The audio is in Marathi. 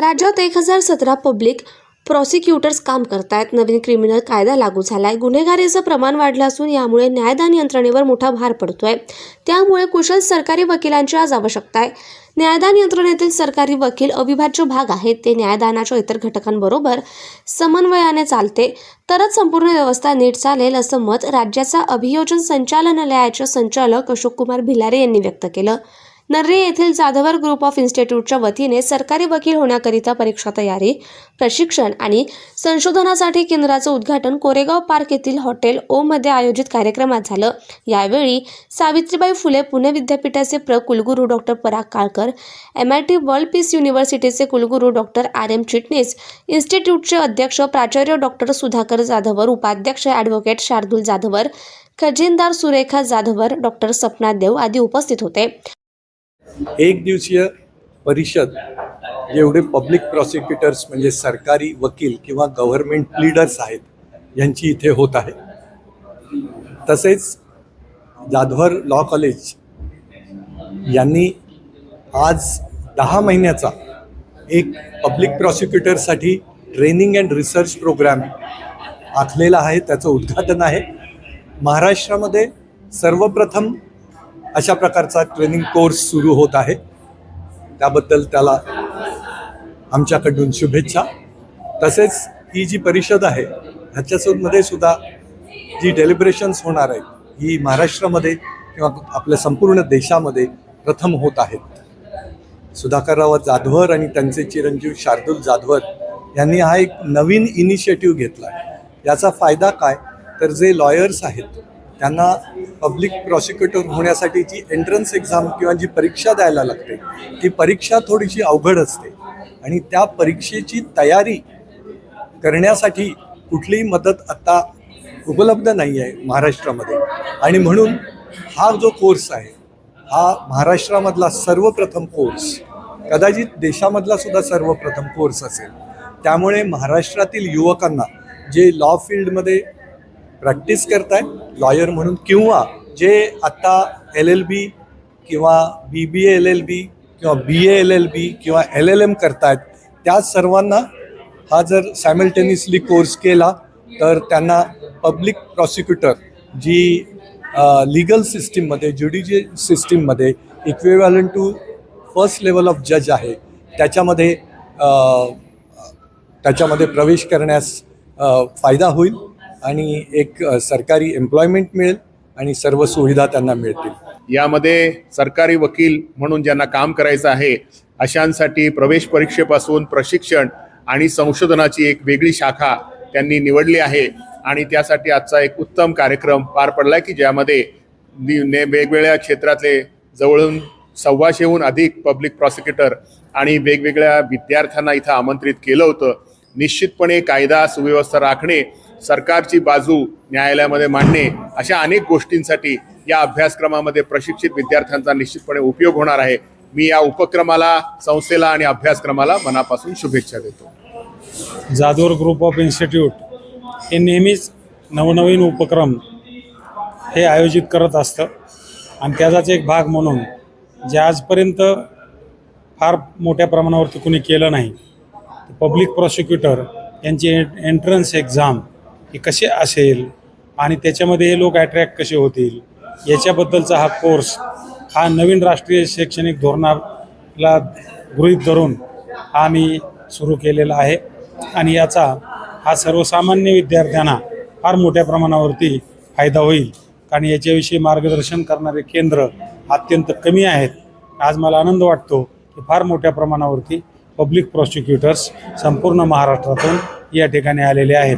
राज्यात एक हजार सतरा पब्लिक प्रॉसिक्युटर्स काम करतायत. नवीन क्रिमिनल कायदा लागू झालाय. गुन्हेगारीचं प्रमाण वाढलं असून यामुळे न्यायदान यंत्रणेवर मोठा भार पडतोय. त्यामुळे कुशल सरकारी वकिलांची आज आवश्यकता आहे. न्यायदान यंत्रणेतील सरकारी वकील अविभाज्य भाग आहेत. ते न्यायदानाच्या इतर घटकांबरोबर समन्वयाने चालते. तरच संपूर्ण व्यवस्था नीट चालेल असं मत राज्याचा अभियोजन संचालनालयाचे संचालक अशोक कुमार भिलारे यांनी व्यक्त केलं. नर्रे येथील जाधवर ग्रुप ऑफ इन्स्टिट्यूटच्या वतीने सरकारी वकील होण्याकरिता परीक्षा तयारी प्रशिक्षण आणि संशोधनासाठी केंद्राचं उद्घाटन कोरेगाव पार्क येथील हॉटेल ओमध्ये आयोजित कार्यक्रमात झालं. यावेळी सावित्रीबाई फुले पुणे विद्यापीठाचे प्र. कुलगुरू doctor Parag Kalkar M I T world peace युनिव्हर्सिटीचे कुलगुरू डॉक्टर आर एम चिटणीस इन्स्टिट्यूटचे अध्यक्ष प्राचार्य डॉक्टर सुधाकर जाधवर उपाध्यक्ष ॲडव्होकेट शार्दूल जाधवर खजिनदार सुरेखा जाधवर डॉक्टर सपना देव आदी उपस्थित होते. एक दिवसीय परिषद जेवढे पब्लिक प्रॉसिक्युटर्स म्हणजे सरकारी वकील किंवा गव्हर्नमेंट लीडर्स आहेत यांची इथे होत आहे. तसेच जाधवर लॉ कॉलेज यांनी आज दहा महिन्याचा एक पब्लिक प्रॉसिक्युटरसाठी ट्रेनिंग अँड रिसर्च प्रोग्राम आखलेला आहे त्याचं उद्घाटन आहे. महाराष्ट्रामध्ये सर्वप्रथम अशा प्रकारचा ट्रेनिंग कोर्स सुरू होत आहे. त्याबद्दल त्याला आमच्याकडून शुभेच्छा. तसेच ही जी परिषद आहे ह्याच्यामध्ये सुद्धा जी डेलिब्रेशन्स होणार आहेत ही महाराष्ट्रामध्ये किंवा आपल्या संपूर्ण देशामध्ये प्रथम होत आहेत. सुधाकरराव जाधवर आणि त्यांचे चिरंजीव शार्दूल जाधवर यांनी हा एक नवीन इनिशिएटिव्ह घेतला आहे. याचा फायदा काय? तर जे लॉयर्स आहेत त्यांना पब्लिक प्रॉसिक्युटर होण्यासाठी जी एंट्रन्स एक्झाम किंवा जी परीक्षा द्यायला लागते ती परीक्षा थोडीशी अवघड असते. आणि त्या परीक्षेची तयारी करण्यासाठी कुठलीही मदत आत्ता उपलब्ध नाही आहे महाराष्ट्रामध्ये. आणि म्हणून हा जो कोर्स आहे हा महाराष्ट्रामधला सर्वप्रथम कोर्स कदाचित देशामधला सुद्धा सर्वप्रथम कोर्स असेल. त्यामुळे महाराष्ट्रातील युवकांना जे लॉ फील्डमध्ये प्रॅक्टिस करताय लॉयर म्हणून किंवा जे आत्ता एल एल बी किंवा बी बी एल एल बी किंवा बी ए एल एल बी किंवा एल एल एम करतायत त्या सर्वांना हा जर सायमल्टेनियसली कोर्स केला तर त्यांना पब्लिक प्रॉसिक्युटर जी लिगल सिस्टीममध्ये ज्युडिशियल सिस्टीममध्ये equivalent to first level of जज आहे. त्याच्यामध्ये त्याच्यामध्ये प्रवेश करण्यास फायदा होईल. आणि एक सरकारी एम्प्लॉयमेंट मिळेल आणि सर्व सुविधा त्यांना मिळतील. यामध्ये सरकारी वकील म्हणून ज्यांना काम करायचं आहे अशांसाठी प्रवेश परीक्षेपासून प्रशिक्षण आणि संशोधनाची एक वेगळी शाखा त्यांनी निवडली आहे. आणि त्यासाठी आजचा एक उत्तम कार्यक्रम पार पडला की ज्यामध्ये ने- वेगवेगळ्या क्षेत्रातले जवळून सव्वाशेहून अधिक पब्लिक प्रॉसिक्युटर आणि वेगवेगळ्या विद्यार्थ्यांना इथं आमंत्रित केलं होतं. निश्चितपणे कायदा सुव्यवस्था राखणे सरकारची बाजू न्यायालयामध्ये मांडणे अशा अनेक गोष्टींसाठी या अभ्यासक्रमामध्ये प्रशिक्षित विद्यार्थ्यांचा निश्चितपणे उपयोग होणार आहे. मी या उपक्रमाला संस्थेला आणि अभ्यासक्रमाला मनापासून शुभेच्छा देतो. जाधवर ग्रुप ऑफ इन्स्टिट्यूट हे नेहमीच नवनवीन उपक्रम हे आयोजित करत असतं. आणि त्याचाच एक भाग म्हणून जे आजपर्यंत फार मोठ्या प्रमाणावरती कुणी केलं नाही पब्लिक प्रॉसिक्युटर यांची एंट्रन्स एक्झाम की कसे असेल आणि त्याच्यामध्ये हे लोक अट्रॅक्ट कसे होतील याच्याबद्दलचा हा कोर्स हा नवीन राष्ट्रीय शैक्षणिक धोरणाला गृहीत धरून हा मी सुरू केलेला आहे. आणि याचा हा सर्वसामान्य विद्यार्थ्यांना फार मोठ्या प्रमाणावरती फायदा होईल. कारण याच्याविषयी मार्गदर्शन करणारे केंद्र अत्यंत कमी आहेत. आज मला आनंद वाटतो की फार मोठ्या प्रमाणावरती पब्लिक प्रॉसिक्युटर्स संपूर्ण महाराष्ट्रातून या ठिकाणी आलेले आहेत.